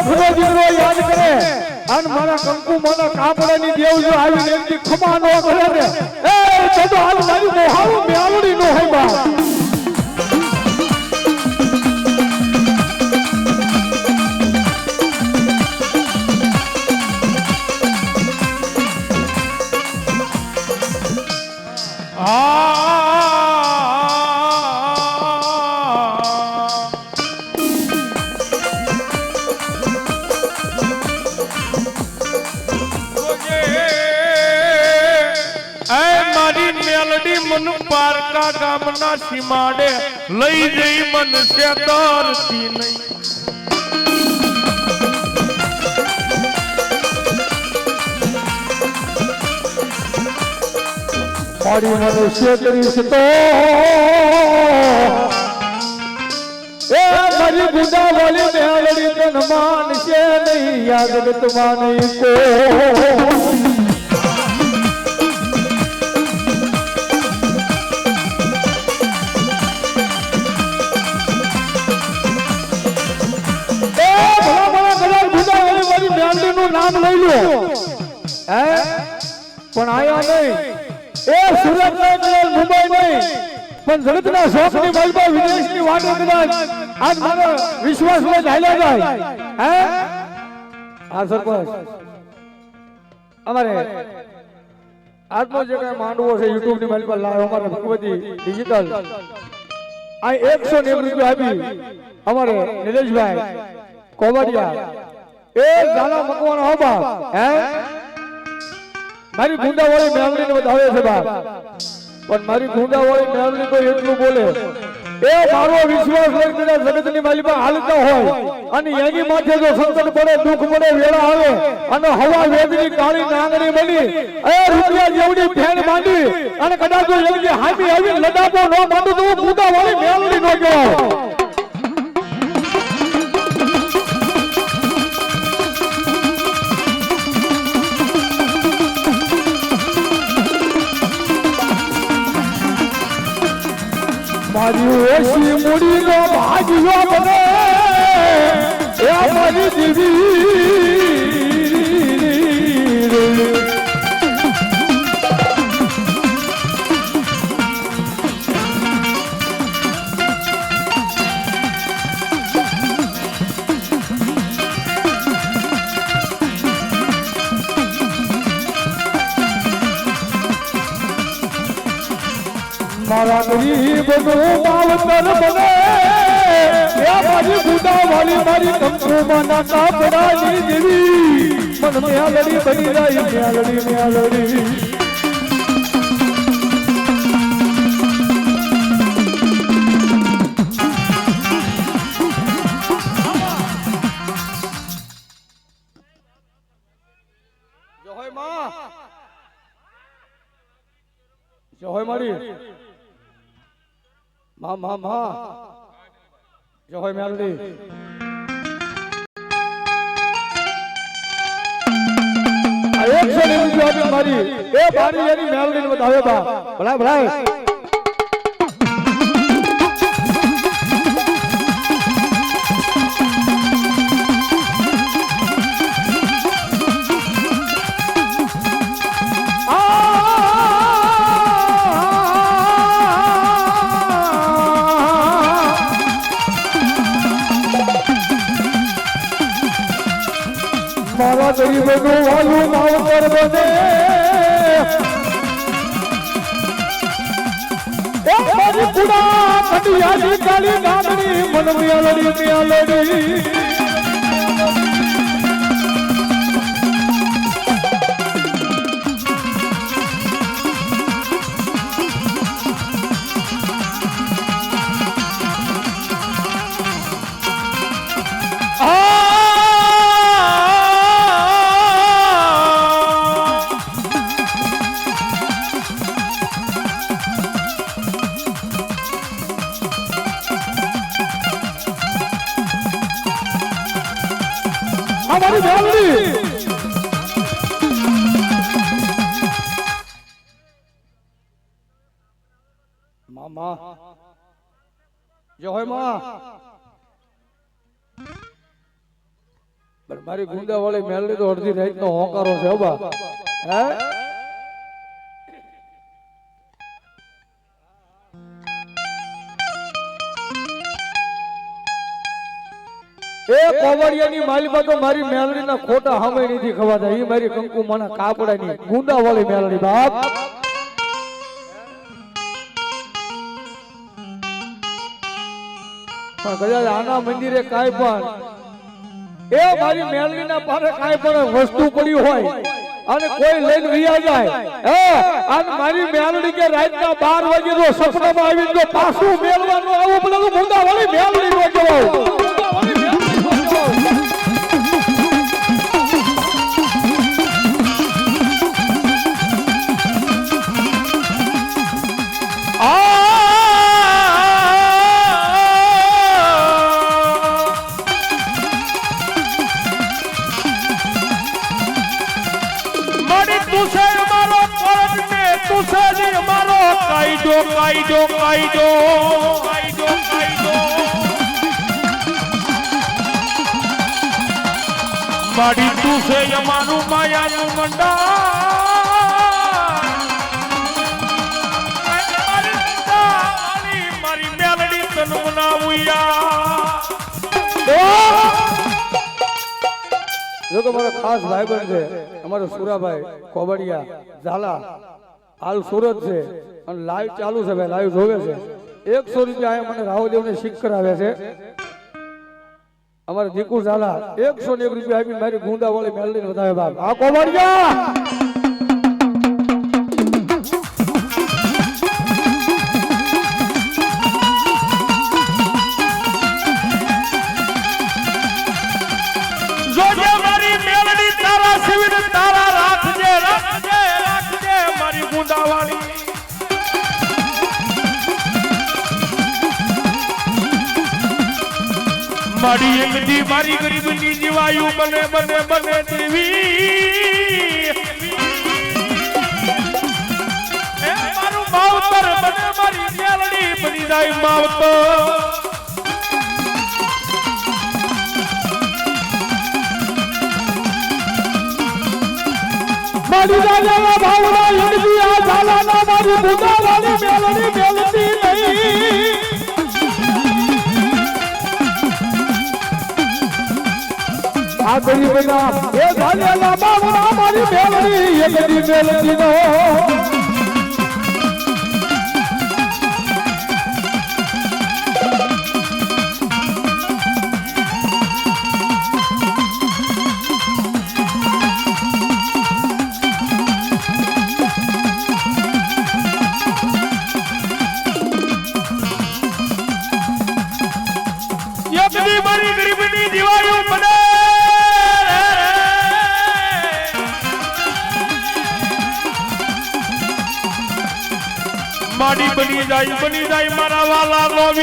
શોખનો દીકરો યાદ કરે અન મારા કંકુ મારા કાપડાની દેવ જો આવીને એમની ખમા નો કરે ને એ તો હાલ મારી મોહાવું મેળડી નો હોય બા મન પારકા ગામના સીમાડે લઈ જઈ મન શેતરતી નહીં મારી મનુષ્ય કરીશ તો એ મારી ગુંડા વાલી મેળડી તન માનશે નહીં યાદ ગતમાં નહીં કો મેળડીનું નામ લઈ લો. હે? પણ આયા નહીં. એ સુરત નહીં, મુંબઈ નહીં. પણ જગતના શોખની વિદેશની વાટે કદાચ આજ મારો વિશ્વાસમાં ચાલ્યા જાય. હે? આ સરપંચ. અમારે આજનો જે કઈ માંડવો છે યુટ્યુબની માલ પર લાવ્યો અમારે ભગવતી ડિજિટલ. આ એકસો નેવું રૂપિયા આપી અમારે નિલેશભાઈ કોવડિયા. એ ઝાલા મકવાનો હો? બાપ હે? મારી ગુંડાવાળી મેમરીને બતાવે છે બાપ. પણ મારી ગુંડાવાળી મેમરી તો એટલું બોલે. એ મારો વિશ્વાસ લઈ કદાચ જગતની માલિકમાં હાલતા હોય. અને એની માથે જો સંકટ પડે દુઃખ પડે વેળા આવે અને હવા વેદની કાળી નાંગણી બની એ રૂપિયા જેવડી ફેણ માંડી અને કદાચ જો એની હામી આવી લડાપો ન માંડું તો ગુંડાવાળી મેમરી ન કહેવાય. મારી ઓછી મૂડી નો ભાગ્યો બને એ મારી દીવી. મારી વાલી મારી કંકુમાં ના કાપડાની દેવી. મન મ્યાલડી બની જાય, મ્યાલડી મ્યાલડી. જહોય મારી મા મા મા. જહોય મેલડી. આ એકસો ને મારી એ મારી એની મેલડી બતાવે બા ભલા ભલા. મારા ગરીબનું વાલું માવતર બને એ મારી કુડા કટિયાની કાળી ગામડી મન લડી મિયાલડી અમારી મામા. જય હોયમાં. પણ મારી ગુંદા વાળી મેલડી તો અડધી રાત નો હોંકારો છે બા. હે? એ કોવડિયાની માલિકા તો મારી મેલડીના ખોટા હામે નથી ખવાતા. એ મારી કંકુ માના કાપડાની ગુંડા વાળી મેલડી બાપ. આના મંદિરે કાંઈ પણ, એ મારી મેલડીના પારે કાંઈ પણ વસ્તુ પડી હોય અને કોઈ લઈને વિયા જાય, હે અને મારી મેલડી કે રાતના 12 વાગે જો સપનામાં આવી જો પાછું મેલવાનું આવું બધું મુંડા વળી મેલડી નો કહેવાય મારી તું છે અમારું માયાનું મંડા મારી મેલડી તન મારો ખાસ ભાઈબંધ છે, અમારો સુરાભાઈ, કોબડિયા, ઝાલા. હાલ સુરત છે અને લાઈવ ચાલુ છે ભાઈ લાઈવ જોવે છે. એકસો રૂપિયા મને રાહુલ દેવને શીખ કરાવે છે. અમારે દીકુ ઝાલા એકસો ને એક રૂપિયા આપીને મારી ગુંદા વાળી મેળવીને વધારે બાપ આ કોબડિયા મારી એક દી મારી ગરીબની જીવાયું બને બને બને દેવી એ મારું માવતર બને, મારી મેલડી બની જાય માવતર. મારી રાજાના ભાવના યજ્ઞી આ ઝાલાના મારી ભૂતા વાળી મેલડી મેલતી આ ગરીબના એ ધાન્યના બાવના મારી મેલડી યજ્ઞી મેલતી નો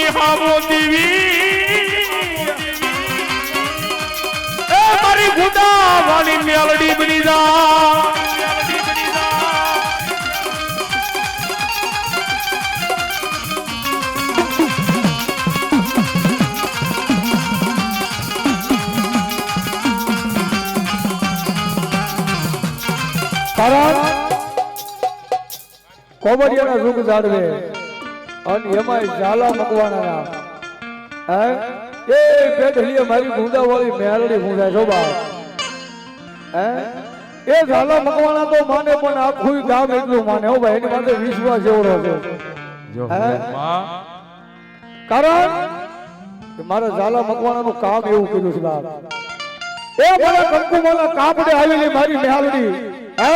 લોવી હામો દેવી એ મારી ગુદા વાળી મેલડી બની જા કારણ કોબડિયાના રૂપ જાળવે. અને એમાંય ઝાલા મકવાના હે? એ પેઢલીએ મારી ગુંદા વાળી મેરડી ગુંદા જો બા હે? એ ઝાલા મકવાના તો માને પણ આખું ગામ એટલું માને. હો ભાઈ એની માટે વિશ્વાસ એવડો છે. હે? કારણ કે મારા ઝાલા મકવાનાનું કામ એવું કર્યું છે બાપ. એ મારા કંકુમાના કાપડે આવેલી મારી મેલડી હે?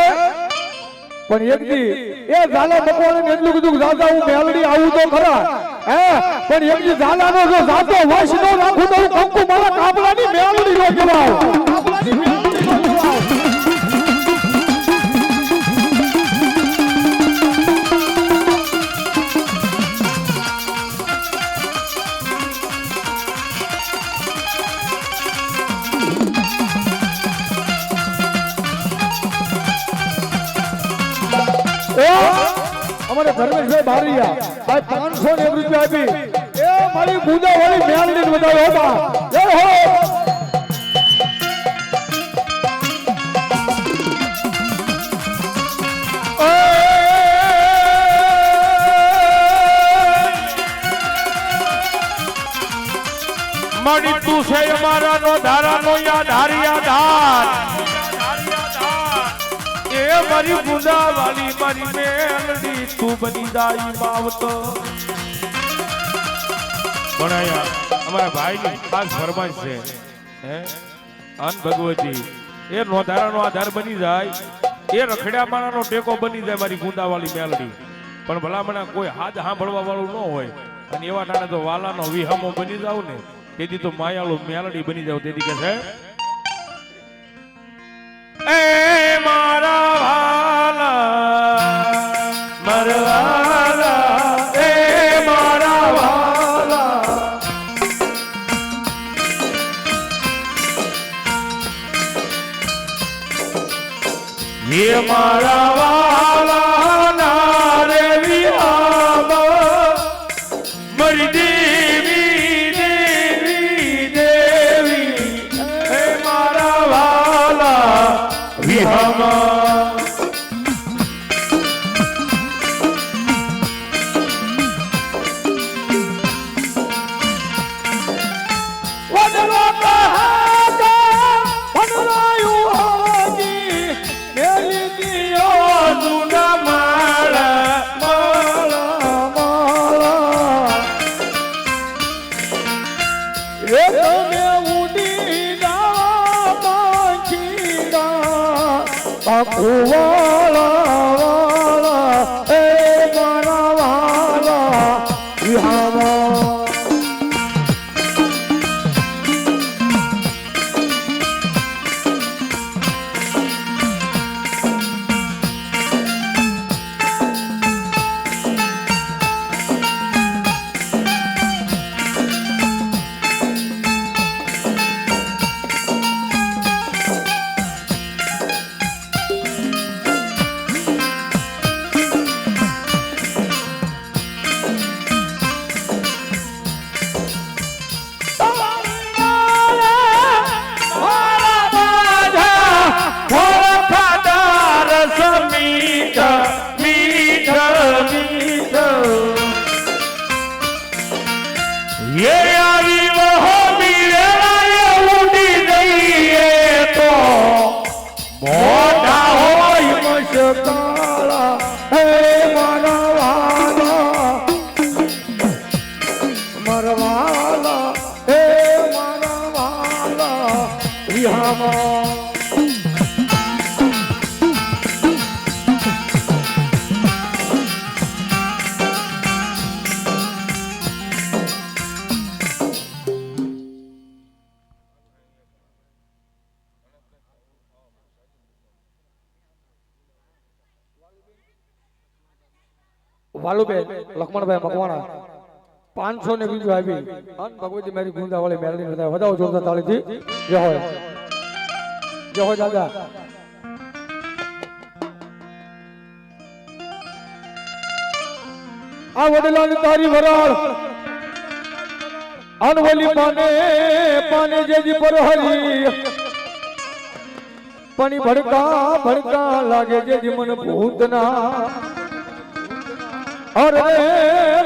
પણ એક દી એ ઝાલા ને એટલું કીધું દાદા હું મેલડી આવું તો ખરા. હે? પણ એક દી ઝાલાનો જો જાતો વશ નો રાખું તો હું કંકુ મારા કાપડાની મેલડી નો કહેવાય અમારે ધર્મેશભાઈ બારીયા, ભાઈ પાંચસો ને રૂપિયા આપી. એ મારી પૂજા વાળી મેળવીને બતાવ્યો હતા જય હો. મળી તું છે અમારા નો ધારા નો યાધારિયા ધાર. એ મારી પૂજા વાળી અમારા ભાઈની ખાસ ફરમાઈશ છે, હે? અન ભગવતી, એ નોધારાનો આધાર બની જાય, એ રખડ્યા મારાનો ટેકો બની જાય મારી ગુંદાવાળી મેલડી. પણ ભલામણા કોઈ હાથ સાંભળવા વાળું ન હોય, અને એવા ટાણે તો વાલાનો વિહામો બની જાવ ને, તેથી તો માયાળુ મેલડી બની જાવ. તેથી કે છે tomorrow. બાપુ વાલુબેન, લખમણભાઈ મકવાણા પાંચસો ને બીજું આવી. અન ભગવતી મારી ગુંદા મેળવી બધા જોરદાર તાળીથી. જય હોય. જય હોય દાદા. આ વડલાની તારી વરાળ. અનવલી પાને પાને જેજી પર હરી. પાણી ભડકા ભડકા લાગે જેજી મન ભૂતના અરે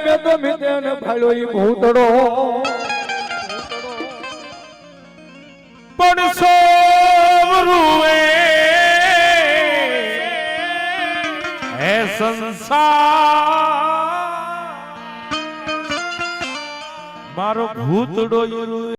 મેં તો મિત્રને ફાળ્યો ઈ ભૂતડો પણ સોવરુએ હે સંસાર. મારો ભૂતડો